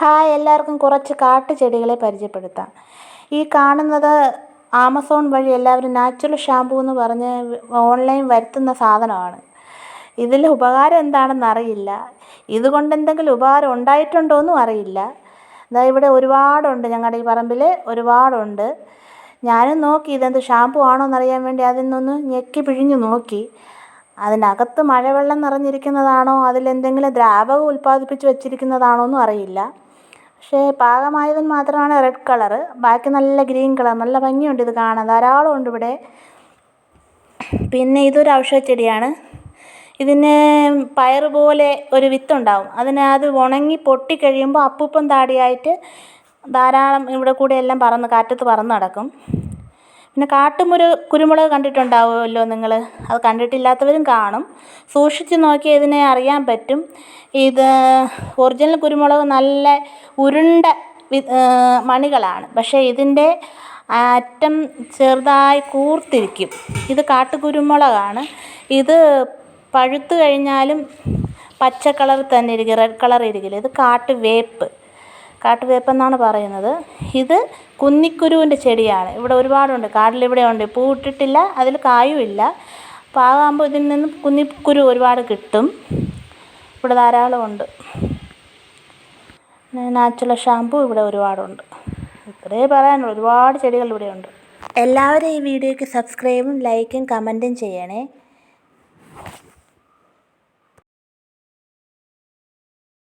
Hi എല്ലാവർക്കും കുറച്ച് കാട്ടുചെടികളെ പരിചയപ്പെടുത്താം. ഈ കാണുന്നത് ആമസോൺ വഴി എല്ലാവരും നാച്ചുറൽ ഷാമ്പൂ എന്ന് പറഞ്ഞ് ഓൺലൈൻ വരുത്തുന്ന സാധനമാണ്. ഇതിൽ ഉപകാരം എന്താണെന്ന് അറിയില്ല. ഇതുകൊണ്ട് എന്തെങ്കിലും ഉപകാരം ഉണ്ടായിട്ടുണ്ടോ എന്നും അറിയില്ല. ദാ ഇവിടെ ഒരുപാടുണ്ട്. ഞങ്ങളുടെ ഈ പറമ്പിൽ ഒരുപാടുണ്ട്. ഞാനും നോക്കി ഇതെന്ത് ഷാമ്പൂ ആണോ എന്നറിയാൻ വേണ്ടി അതിൽ നിന്നൊന്ന് ഞെക്കി പിഴിഞ്ഞ് നോക്കി. അതിനകത്ത് മഴവെള്ളം നിറഞ്ഞിരിക്കുന്നതാണോ? അതിലെന്തെങ്കിലും ദ്രാവകം ഉൽപ്പാദിപ്പിച്ച് വെച്ചിരിക്കുന്നതാണോ എന്നും അറിയില്ല. പക്ഷേ പാകമായതിന് മാത്രമാണ് റെഡ് കളറ് ബാക്കി നല്ല ഗ്രീൻ കളർ നല്ല ഭംഗിയുണ്ട് ഇത് കാണാൻ. ധാരാളം ഉണ്ട് ഇവിടെ. പിന്നെ ഇതൊരു ഔഷധച്ചെടിയാണ് ഇതിന് പയർ പോലെ ഒരു വിത്തുണ്ടാവും അതിന് അത് ഉണങ്ങി പൊട്ടിക്കഴിയുമ്പോൾ അപ്പൂപ്പൻ താടിയായിട്ട് ധാരാളം ഇവിടെ കൂടെ എല്ലാം പറന്ന് കാറ്റത്ത് പറന്ന് നടക്കും. പിന്നെ കാട്ടുമുരു കുരുമുളക് കണ്ടിട്ടുണ്ടാവുമല്ലോ നിങ്ങൾ അത് കണ്ടിട്ടില്ലാത്തവരും കാണും. സൂക്ഷിച്ച് നോക്കിയാൽ ഇതിനെ അറിയാൻ പറ്റും. ഇത് ഒറിജിനൽ കുരുമുളക് നല്ല ഉരുണ്ട മണികളാണ്. പക്ഷേ ഇതിന്റെ അറ്റം ചെറുതായി കൂർത്തിരിക്കും. ഇത് കാട്ടുകുരുമുളകാണ്. ഇത് പഴുത്തു കഴിഞ്ഞാലും പച്ച കളറിൽ തന്നെ ഇരിക്കും. റെഡ് കളർ ഇരിക്കില്ല. ഇത് കാട്ടുവേപ്പ്. കാട്ടുവേപ്പെന്നാണ് പറയുന്നത്. ഇത് കുന്നിക്കുരുവിന്റെ ചെടിയാണ്. ഇവിടെ ഒരുപാടുണ്ട്. കാട്ടിലിവിടെ ഉണ്ട്. പൂ ഇട്ടിട്ടില്ല. അതിൽ കായുമില്ല. പാവാകുമ്പോൾ ഇതിൽ നിന്ന് കുന്നിക്കുരു ഒരുപാട് കിട്ടും. ഇവിടെ ധാരാളം ഉണ്ട്. നാച്ചുറൽ ഷാമ്പു ഇവിടെ ഒരുപാടുണ്ട്. ഇത്രയേ പറയാനുള്ളൂ. ഒരുപാട് ചെടികൾ ഇവിടെയുണ്ട് എല്ലാവരും ഈ വീഡിയോയ്ക്ക് സബ്സ്ക്രൈബും ലൈക്കും കമന്റും ചെയ്യണേ.